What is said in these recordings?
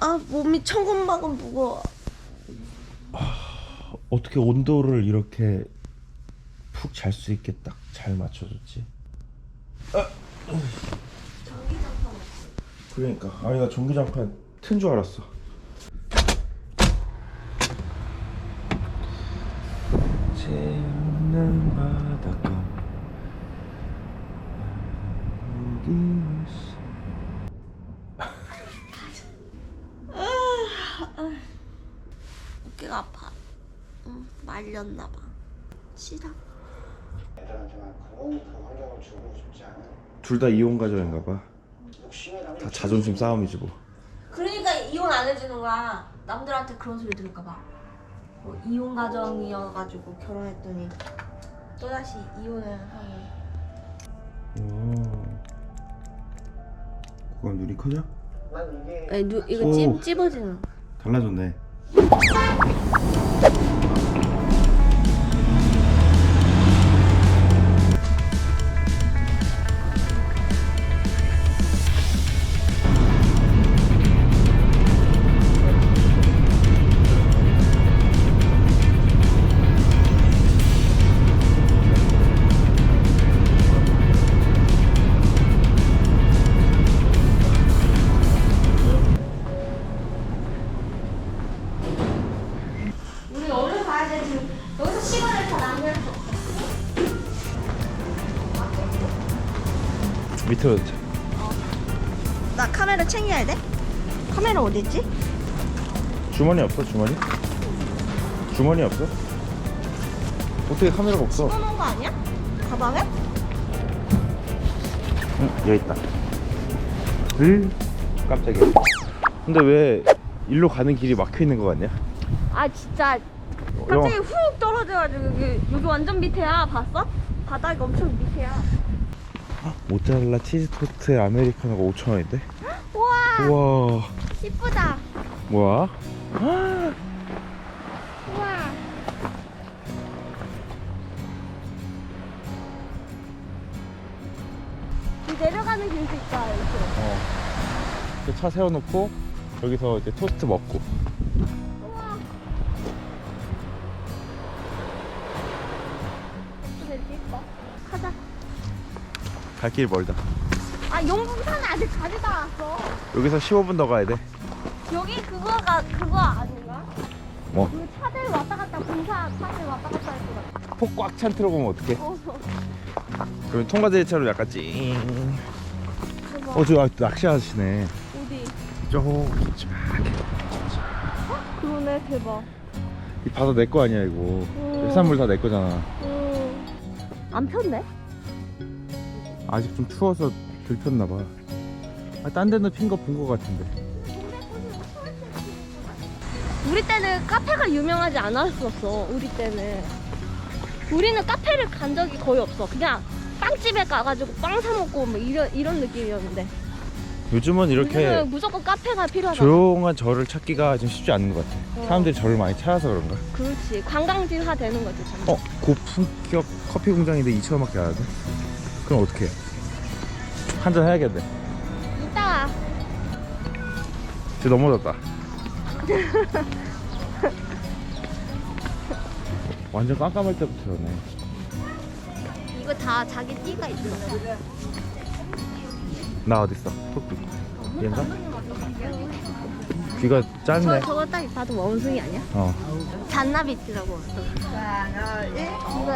아 몸이 천근만근 무거워. 어떻게 온도를 이렇게 푹 잘 수 있게 딱 잘 맞춰줬지? 아, 그러니까 아니 나 전기장판 튼 줄 알았어. 재없는 바닷가 여기 있어. 어깨가 아파. 응, 말렸나 봐. 싫어. 애들한테만 그런 그 환경을 주고 싶지 않아. 둘다 이혼 가정인가 봐. 다 자존심 싸움이지 뭐. 그러니까 이혼 안 해주는 거야. 남들한테 그런 소리 들을까 봐. 뭐 이혼 가정이어가지고 결혼했더니 또 다시 이혼을 하는. 오. 그건 눈이 커져? 난 이게 아니 누 이거 오. 찜 찝어지는. 거. 달라졌네. 주머니 없어 주머니? 주머니 없어? 어떻게 카메라가 없어? 꺼놓은 거 아니야? 가방에? 응 여기 있다. 으 깜짝이야. 근데 왜 일로 가는 길이 막혀 있는 거 같냐? 아 진짜 어, 갑자기 훅 떨어져가지고 여기, 여기 완전 밑에야 봤어? 바닥이 엄청 밑에야 모짜렐라 치즈 토스트 아메리카노가 5천 원인데? 우와 우와 이쁘다 뭐야? 우와 이 내려가는 길도 있다 이렇게 어. 이렇게 차 세워놓고 여기서 이제 토스트 먹고. 우와 되게 이뻐 가자 갈 길 멀다. 아 용궁산에 아직 가지도 않았어 여기서 15분 더 가야 돼. 여기 그거가 그거 아닌가? 뭐? 그 차들 왔다 갔다 공사 차들 왔다 갔다 할거 같아 폭 꽉 찬 트럭 오면 어떡해? 어, 그러면 통과대처럼 약간 찡. 그거 어, 저 아, 낚시하시네. 어디? 저기 쫙. 그러네 대박 이 바다 내 거 아니야 이거. 음. 해산물 다 내 거잖아. 음. 안 폈네? 아직 좀 추워서 덜 폈나 봐. 아, 딴 데는 핀 거 본 거 같은데. 우리 때는 카페가 유명하지 않았었어 우리 때는 우리는 카페를 간 적이 거의 없어 그냥 빵집에 가가지고 빵 사 먹고 뭐 이런 이런 느낌이었는데 요즘은 이렇게 요즘은 무조건 카페가 필요하다 조용한 절을 찾기가 좀 쉽지 않은 것 같아. 어. 사람들이 절을 많이 찾아서 그런가? 그렇지 관광지화 되는 거지 점점 어, 고품격 커피 공장인데 2천 원밖에 안 하네. 그럼 어떻게? 한잔 해야겠네. 이따가 쟤 넘어졌다. 완전 깜깜할 때부터 그러네. 이거 다 자기 띠가 있어 나 어딨어? 톡톡. 얘인가? 귀가 저, 짧네. 저거 딱 봐도 원숭이 아니야? 어. 이거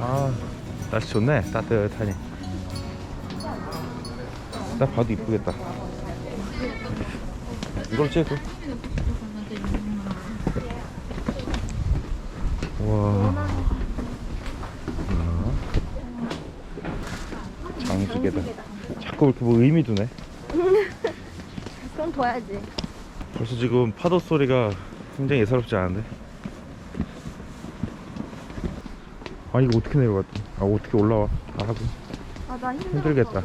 아, 날씨 좋네. 따뜻하니. 딱 봐도 이쁘겠다. 이걸 찍어. 와. 장지게다. 자꾸 이렇게 뭐 의미 두네. 그럼 둬야지 벌써 지금 파도 소리가 굉장히 예사롭지 않은데. 아 이거 어떻게 내려갔지? 아 어떻게 올라와? 아 하고 아나 힘들겠다.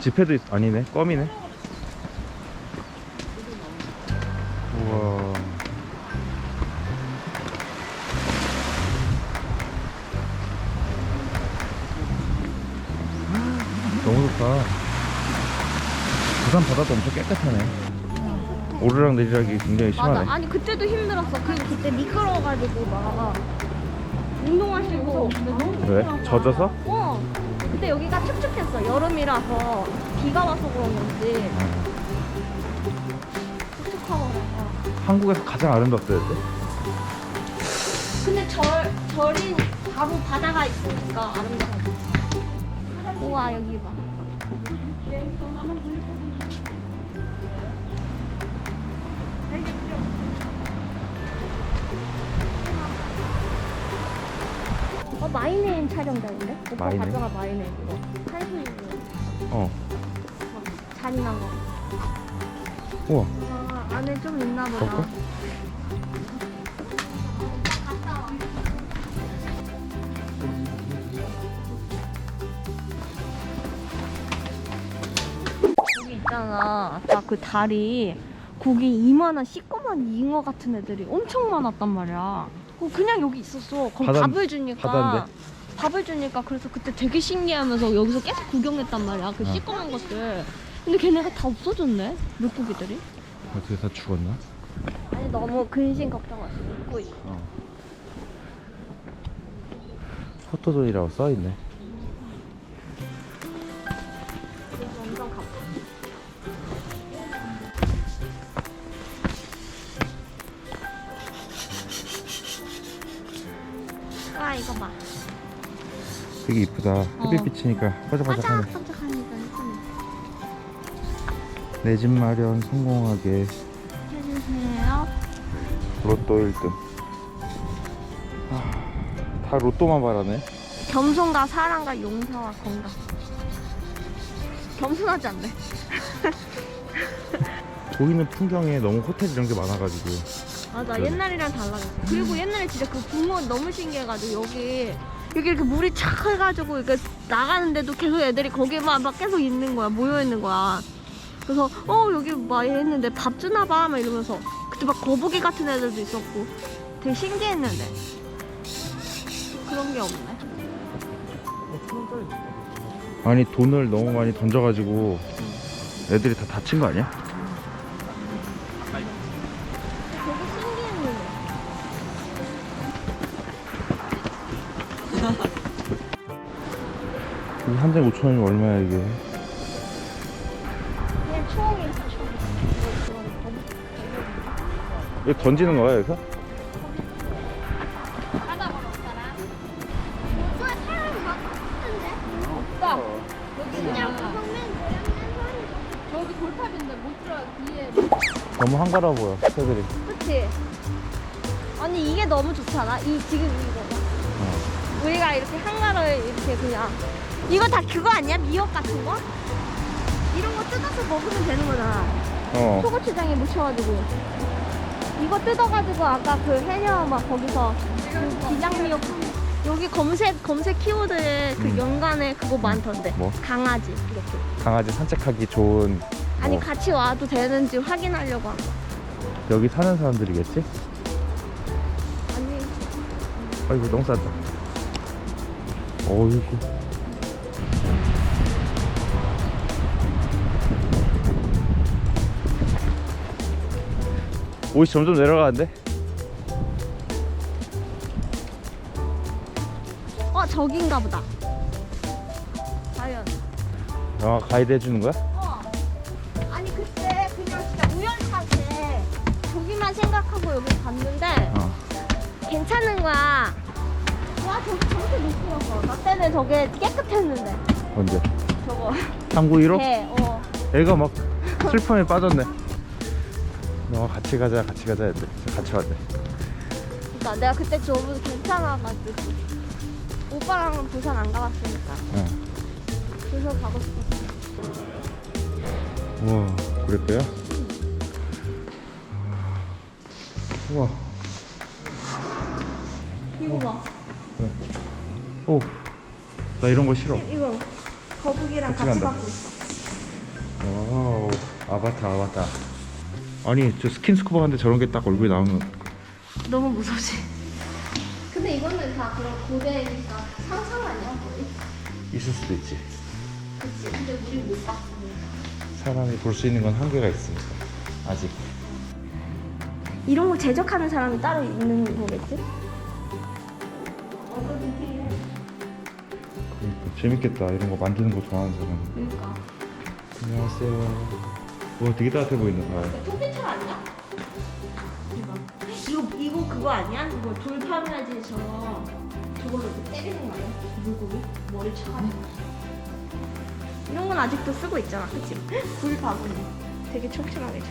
지폐도 있... 아니네 껌이네 바다도 엄청 깨끗하네 오르락 내리락이 굉장히 심하네 맞아. 아니 그때도 힘들었어. 그리고 그때 미끄러워가지고 막 운동하시고. 왜? 젖어서? 어. 그때 여기가 축축했어. 여름이라서 비가 와서 그런 건지 축축하고. 어. 한국에서 가장 아름답대 근데 절 절인 바로 바다가 있으니까 아름다워. 우와 여기 봐. 마이네임 촬영장인데? 오빠 마이네임? 가져가 마이네임 이거. 한수 어 잔인한 거. 우와 아, 안에 좀 있나 보다. 볼까? 여기 있잖아. 아까 그 다리 거기 이만한 시꺼먼 잉어 같은 애들이 엄청 많았단 말이야. 어, 그냥 여기 있었어. 거기 바다- 밥을 주니까. 바다인데? 밥을 주니까 그래서 그때 되게 신기하면서 여기서 계속 구경했단 말이야. 그 어. 시꺼먼 것들. 근데 걔네가 다 없어졌네. 물고기들이. 어떻게 다 죽었나? 아니 너무 근심 걱정하지 있어. 어. 포토존이라고 써있네 되게 이쁘다 햇빛 비치니까 반짝반짝하네 반짝반짝하니까. 내 집 마련 성공하게 해주세요. 로또 1등 아, 다 로또만 바라네 겸손과 사랑과 용서와 건강. 겸손하지 않네. 보이는 풍경에 너무 호텔 이런 게 많아가지고 맞아 그러네. 옛날이랑 달라졌어. 그리고 옛날에 진짜 그 붕어 너무 신기해가지고 여기 여기 이렇게 물이 착 해가지고 이렇게 나가는데도 계속 애들이 거기만 막 계속 있는 거야 모여 있는 거야. 그래서 어 여기 막 했는데 밥 주나 봐 막 이러면서 그때 막 거북이 같은 애들도 있었고 되게 신기했는데 그런 게 없네. 아니 돈을 너무 많이 던져가지고 애들이 다 다친 거 아니야? 3,500원이면 얼마야 이게? 그냥 총이 이거 던지는 거야 여기서? 너무 한가라 보여 새들이. 그치? 아니 이게 너무 좋잖아. 이 지금 이거 봐. 어. 우리가 이렇게 한가로 이렇게 그냥 이거 다 그거 아니야? 미역 같은 거? 이런 거 뜯어서 먹으면 되는 거잖아. 어. 초고추장에 묻혀가지고 이거 뜯어가지고 아까 그 해녀 막 거기서 그 기장미역 여기 검색 검색 키워드에 그 음. 연간에 그거 많던데 뭐? 강아지 이렇게 강아지 산책하기 좋은 아니 뭐, 같이 와도 되는지 확인하려고 한 거. 여기 사는 사람들이겠지? 아니 아이고 너무 싸다 어이구 옷이 점점 내려가는데? 어 저긴가 보다. 과연. 영화 가이드 해주는 거야? 어. 아니 그때 그냥 진짜 우연찮게 저기만 생각하고 여기 갔는데 어. 괜찮은 거야. 와 저기 저렇게 미끄러워. 나 때는 저게 깨끗했는데 언제? 저거. 3915? 배. 어. 애가 막 슬픔에 빠졌네 너 같이 가자 같이 가자 했대 같이 왔대 그러니까 내가 그때 저분 괜찮아가지고 오빠랑은 부산 안 가봤으니까 응. 그래서 가고 싶었어. 우와 그랬대요? 우와 이거 봐. 네. 오, 나 이런 거 싫어. 이거 거북이랑 같이 같이 간다. 받고 있어. 와우, 아바타, 아바타. 아니, 저 스킨스쿠버 하는데 저런 게 딱 얼굴에 나오면 너무 무섭지. 근데 이거는 다 그런 고대니까 상상 아니야 거의? 있을 수도 있지. 그치. 근데 우리 못 봤으니까. 사람이 볼 수 있는 건 한계가 있으니까. 아직. 이런 거 제작하는 사람이 따로 있는 거겠지? 그러니까 재밌겠다. 이런 거 만드는 거 좋아하는 사람. 그러니까. 안녕하세요. 와, 되게 따뜻해 보인다. 아, 토끼철 아 그거 아니야? 이거 돌파미야지처럼 저걸로 이렇게 때리는 거 아니야? 물고기 머리 쳐가지고. 이런 건 아직도 쓰고 있잖아, 그치? 굴 바구니. 되게 촘촘하게 잘.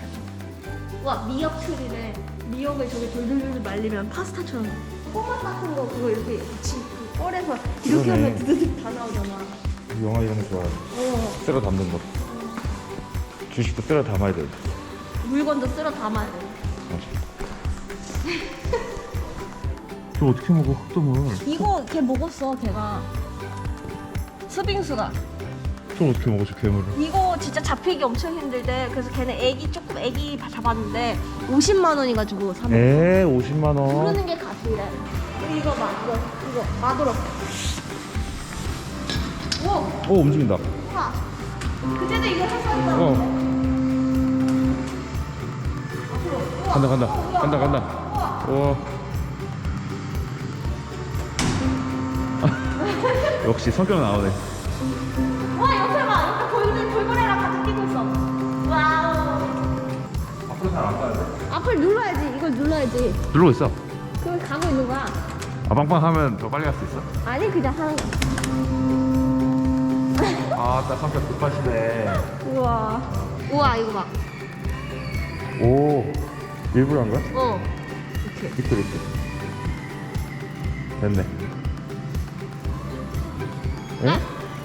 와 미역 추리래. 미역을 저기 돌돌돌 말리면 파스타처럼. 꼬막 같은 거 그거 이렇게 지그 뻘에서 이렇게 그러네. 하면 드드득 다 나오잖아. 영화 이런 거 좋아해. 어. 쓸어 담는 거. 주식도 쓸어 담아야 돼. 물건도 쓸어 담아야 돼. 저 어떻게 먹어, 흑돔을? 이거 걔 먹었어, 걔가. 스빙수가. 저 어떻게 먹어, 저 괴물을? 이거 진짜 잡히기 엄청 힘들대. 그래서 걔는 애기 조금 애기 잡았는데 50만 원이 가지고 사는 거. 에 50만 원. 부르는 게 값이래. 이거 봐, 이거 이거 마도록. 오, 오, 움직인다. 우와. 그제도 이거 했었어. 어. 앞으로. 우와. 간다, 간다. 우와. 간다, 간다. 우와. 와. 역시 성격 나오네. 와, 옆에 봐. 옆에 돌 돌고래랑 같이 뛰고 있어. 와우. 앞으로 잘 안 가야 돼. 앞을 눌러야지. 이걸 눌러야지. 누르고 있어. 그걸 가고 있는 거야. 아, 빵빵 하면 더 빨리 갈 수 있어? 아니 그냥 하는 거야. 아, 딱 성격 급하시네. 우와. 우와 이거 봐. 오, 일부러 한 거야? 어. 이렇게, 이렇게. 됐네. 응?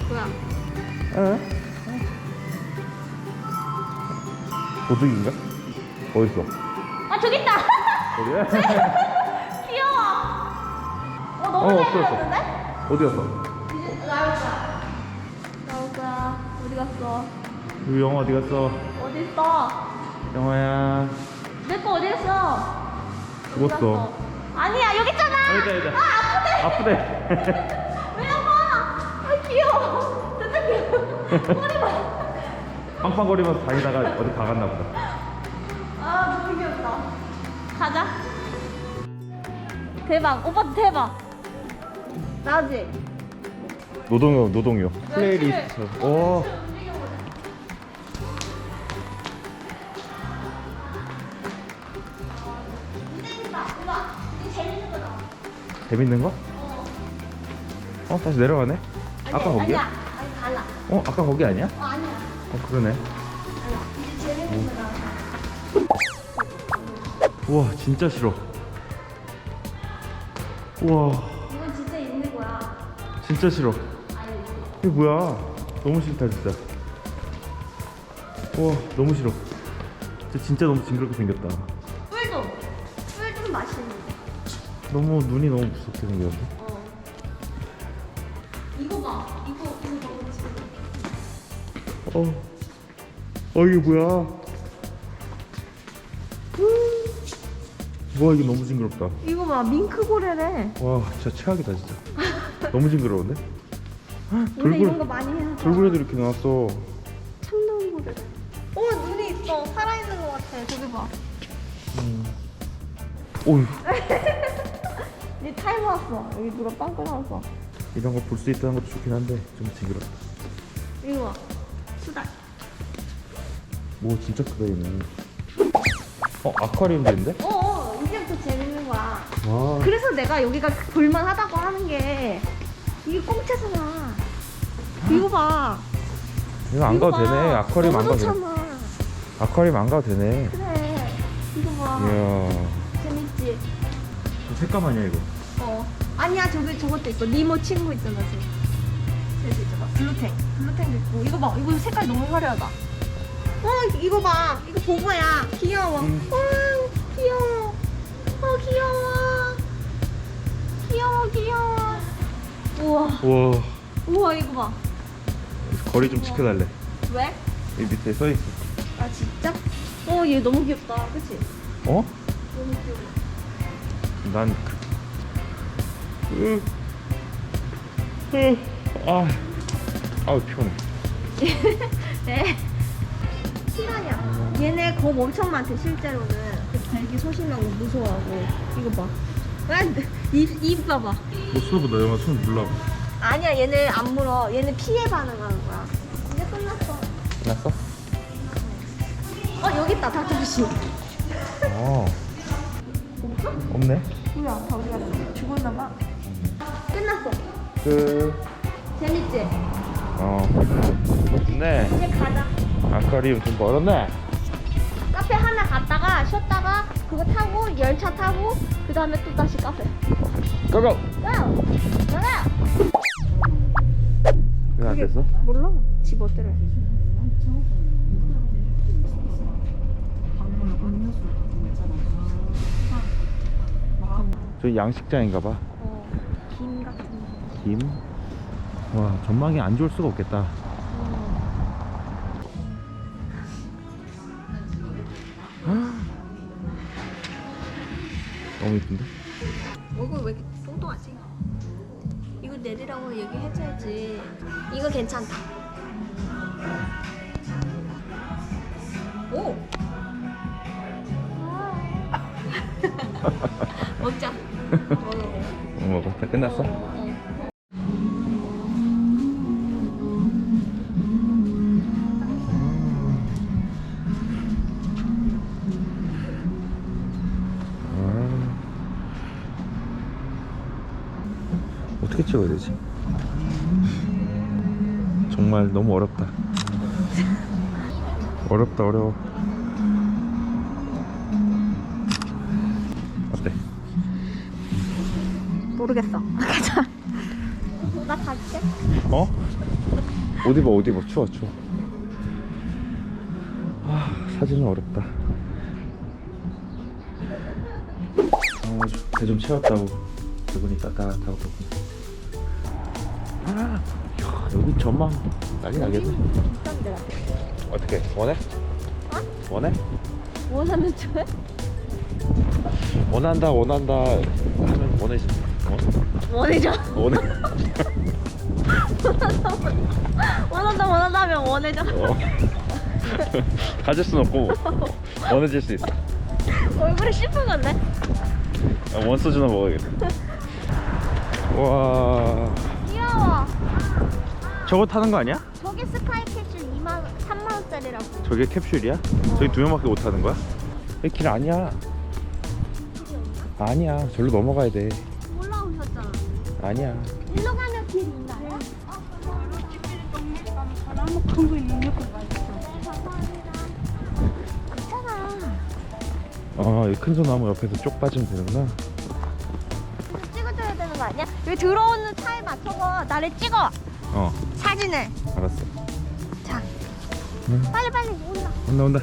뭐야? 응? 도둑인가? 어딨어? 아 저기 있다. 어디야? 귀여워. 어 어, 너무 잘 없어졌어. 그렸는데? 어디였어? 이제 나올 거야. 나올 거야. 어디 갔어? 우리 영화 어디 갔어? 어디 있어? 영화야. 내 거 어디 있어? 죽었어. 아니야 여기 있잖아. 여기다, 여기다. 아 아프대. 아프대. 왜 아파? 아 귀여워. 진짜 귀여워. 머리. 빵빵거리면서 다니다가 어디 가갔나 보다. 아 너무 귀엽다. 가자. 대박. 오빠 대박. 나지? 노동요, 노동요. 플레이리스트. 오. 재밌는 거? 어, 다시 내려가네? 아까 아니야. 거기야? 아니 달라. 어, 아까 거기 아니야? 어 아니야. 어, 그러네. 달라. 이제 재밌는 거 나와. 우와, 진짜 싫어. 우와, 이건 진짜 있는 거야. 진짜 싫어. 아니. 이게 뭐야? 너무 싫다, 진짜. 우와, 너무 싫어. 진짜, 진짜 너무 징그럽게 생겼다. 너무 눈이 너무 무섭게 생겼는데? 어. 이거 봐. 이거 이거 너무 맛있어. 어, 어 이게 뭐야? 뭐야 이게 너무 징그럽다. 이거 봐. 밍크 고래래. 와, 진짜 최악이다 진짜. 너무 징그러운데? 우리 이런 거 많이 해서. 돌고래도 이렇게 나왔어. 참돔 고래. 어 눈이 있어. 살아있는 것 같아. 저기 봐. 오유, 이 타이머 왔어. 여기 누가 빵 끊어놨어. 이런 거 볼 수 있다는 것도 좋긴 한데 좀 징그럽다. 이거 봐. 수달. 뭐 진짜 크다 얘는. 어, 아쿠아리움인데? 어, 어 이제부터 재밌는 거야. 와, 그래서 내가 여기가 볼만하다고 하는 게 이게 공짜잖아. 이거 봐. 이거 안 이거 가도 봐. 되네. 아쿠아리움 안 너무 가도 되네. 좋잖아. 아쿠아리움 안 가도 되네. 그래. 이거 봐. 이야, 재밌지? 저 색감 아니야 이거? 어. 아니야 저기 저것도 있어. 니모 친구 있잖아 지금. 저기. 블루탱. 블루탱도 있고. 이거 봐. 이거 색깔 너무 화려하다. 어 이거 봐. 이거 보고야. 귀여워. 음. 와 귀여워. 어 귀여워. 귀여워 귀여워. 우와 우와 우와 이거 봐 거리 좀 지켜달래 왜? 여기 밑에 써있어 아 진짜? 어 얘 너무 귀엽다 그치? 어? 너무 귀여워 난 그... 으... 으... 아... 아우 피곤해. 네. 실화냐? 얘네 겁 엄청 많대 실제로는. 그 되게 소심하고 무서워하고. 이거 봐. 아, 입, 입 봐봐. 못 써보다 영화 손 물라고 아니야 얘네 안 물어. 얘네 피해 반응하는 거야. 이제 끝났어. 끝났어? 어 여기 있다 닥터부시 어? 없네? 뭐야 다 어디 갔어 죽었나 봐 끝났어 그... 재밌지? 어... 좋네 이제 가자 아쿠아리움 좀 멀었네 카페 하나 갔다가 쉬었다가 그거 타고 열차 타고 그 다음에 또 다시 카페 고고! 고! 나가! 왜안 됐어? 몰라 집 어때래 저기 양식장인가 봐 김? 와 전망이 안 좋을 수가 없겠다 너무 이쁜데? 얼굴 왜 이렇게 뚱뚱하지? 이거 내리라고 얘기해줘야지 이거 괜찮다 오! 먹자 먹어 어, 먹어 다 끝났어? 아. 어떻게 찍어야 되지? 정말 너무 어렵다. 어렵다 어려워. 어때? 모르겠어 가자 나 갈게 어? 옷 입어 옷 입어 추워 추워 아 사진은 어렵다 어, 배좀 채웠다고 기분이 따뜻하고 여기 전망 난리 나겠네 비싼데 어떻게 원해? 원해? 원하는 줄? 원한다 원한다 하면 원해지 어? 원해줘 원해 원한다 원한다 하면 원해줘 어. 가질 순 없고 원해질 수 있어 얼굴에 씹은 건데? 아, 원소주나 먹어야겠다 와 귀여워 저거 타는 거 아니야? 저게 스카이 캡슐 2만 3만 원짜리라고 저게 캡슐이야? 저기 두 명밖에 못 타는 거야? 여기 길 아니야 아니야 절로 넘어가야 돼 올라오셨잖아 아니야 일로 가면 길 있나요? 괜찮아 아이 큰 소나무 옆에서 쪽 빠지면 되는구나 찍어줘야 되는 거 아니야? 여기 들어오는 차에 맞춰서 나를 찍어 어. 사진을. 알았어. 자. 응. 빨리 빨리 온다. 온다 온다.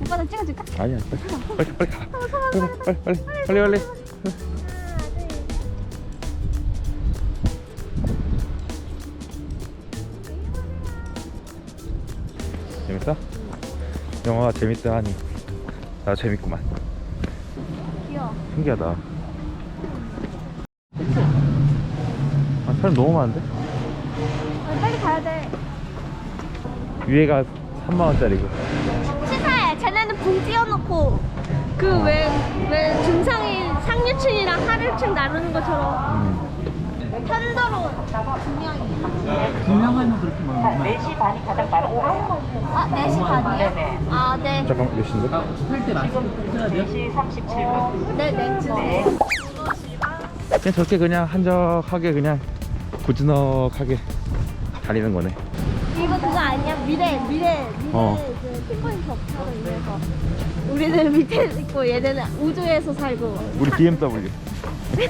오빠 나 찍어줄까? 아니야 빨리 빨리 빨리 가 빨리 빨리 빨리. 빨리 빨리 하나 둘 재밌어? 영화가 재밌다 하니 나 재밌구만. 귀여워. 신기하다 사람 너무 많은데? 아, 빨리 가야 돼 위에가 3만원짜리고 치사해 쟤네는 붕 띄워놓고 그 왜 왜 중상인 상류층이랑 하류층 나누는 것처럼 음. 편도로 두 명이 분명하면 그렇게 먹는 거야. 4시 반이 가장 빠른 거예요. 아 4시 반이요? 아 네 잠깐 몇 시인데? 할때 돼요? 4시 37분. 네네 그냥 저렇게 그냥 한적하게 그냥 고즈넉하게 다니는 거네. 이거 그거 아니야? 미래 미래 미래 어. 그 핑크인 격차로 인해서. 우리는 밑에 있고 얘네는 우주에서 살고. 우리 BMW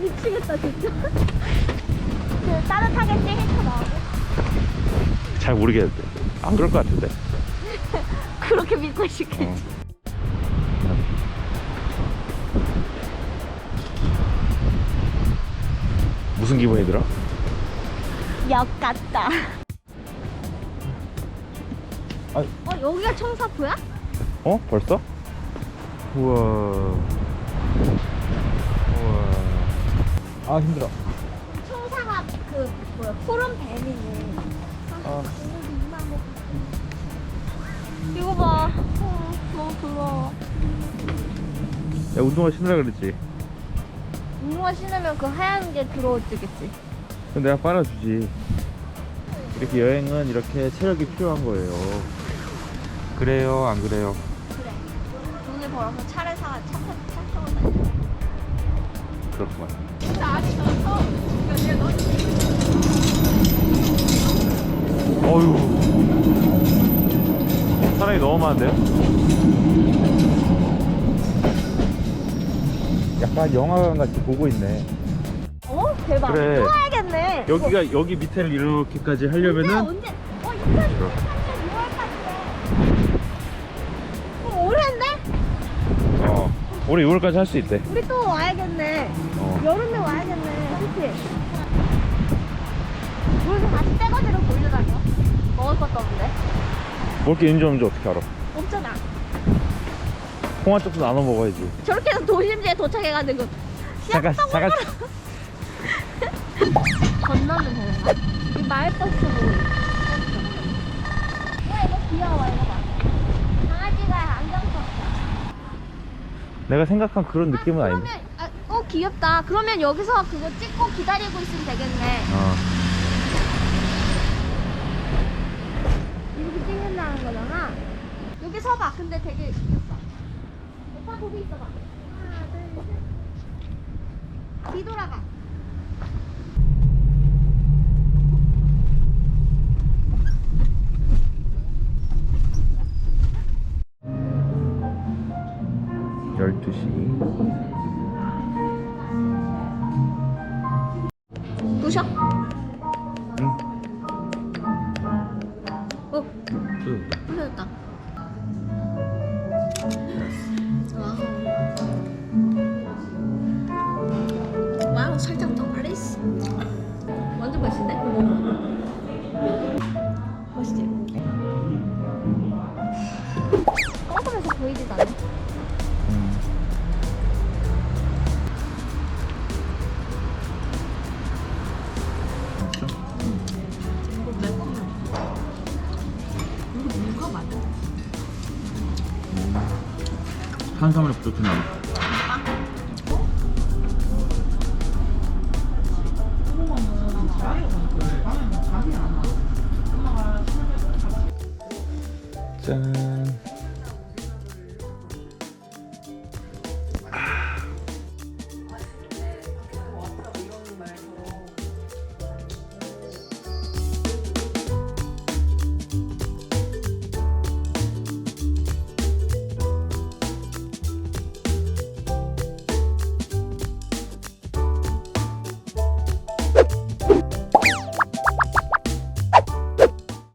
미치겠다 진짜. 그 따뜻하게 찌개쳐 나오고. 잘 모르겠는데. 안 그럴 것 같은데. 그렇게 믿고 싶겠지 어. 무슨 기분이 들어? 역 같다. 아. 어 여기가 청사포야? 어? 벌써? 우와. 우와. 아 힘들어. 청사가 그 뭐야 푸른 뱀이네. 아. 이거 봐. 어, 너무 부러워. 야 운동화 신으라 그랬지. 운동화 신으면 그 하얀 게 들어오겠지. 그럼 내가 빨아주지. 이렇게 여행은 이렇게 체력이 필요한 거예요. 그래요, 안 그래요? 그래. 돈을 벌어서 차를 사, 차, 타- 차 타고. 그렇구만. 어휴. 사람이 너무 많은데요? 약간 영화관 같이 보고 있네. 어? 대박. 그래. 또 와야겠네. 여기가 여기 밑에를 이렇게까지 언제, 하려면은 언제? 어, 2023년 6월까지네. 그럼 올해인데? 어 올해 6월까지 할 수 있대. 우리 또 와야겠네. 어. 여름에 와야겠네. 그치? 여기서 다시 떼거지로 돌려다녀. 먹을 것도 없는데. 먹을 게 있는지 없는지 어떻게 알아? 없잖아. 홍화 쪽도 나눠 먹어야지. 저렇게 해서 도심지에 도착해가지고. 잠깐 잠깐. 되는 거야? 이 마을버스 보고 있어. 와, 이거 귀여워, 이거 봐. 강아지가 안경 썼어. 내가 생각한 그런 느낌은 아, 아닌데. 그러면, 아, 어, 귀엽다. 그러면 여기서 그거 찍고 기다리고 있으면 되겠네. 어. 이렇게 찍는다는 거잖아. 여기 서봐. 근데 되게 오빠 거기 있어봐. 하나. 뒤돌아가. 열두 시. 탄수화물이 부족해 짠.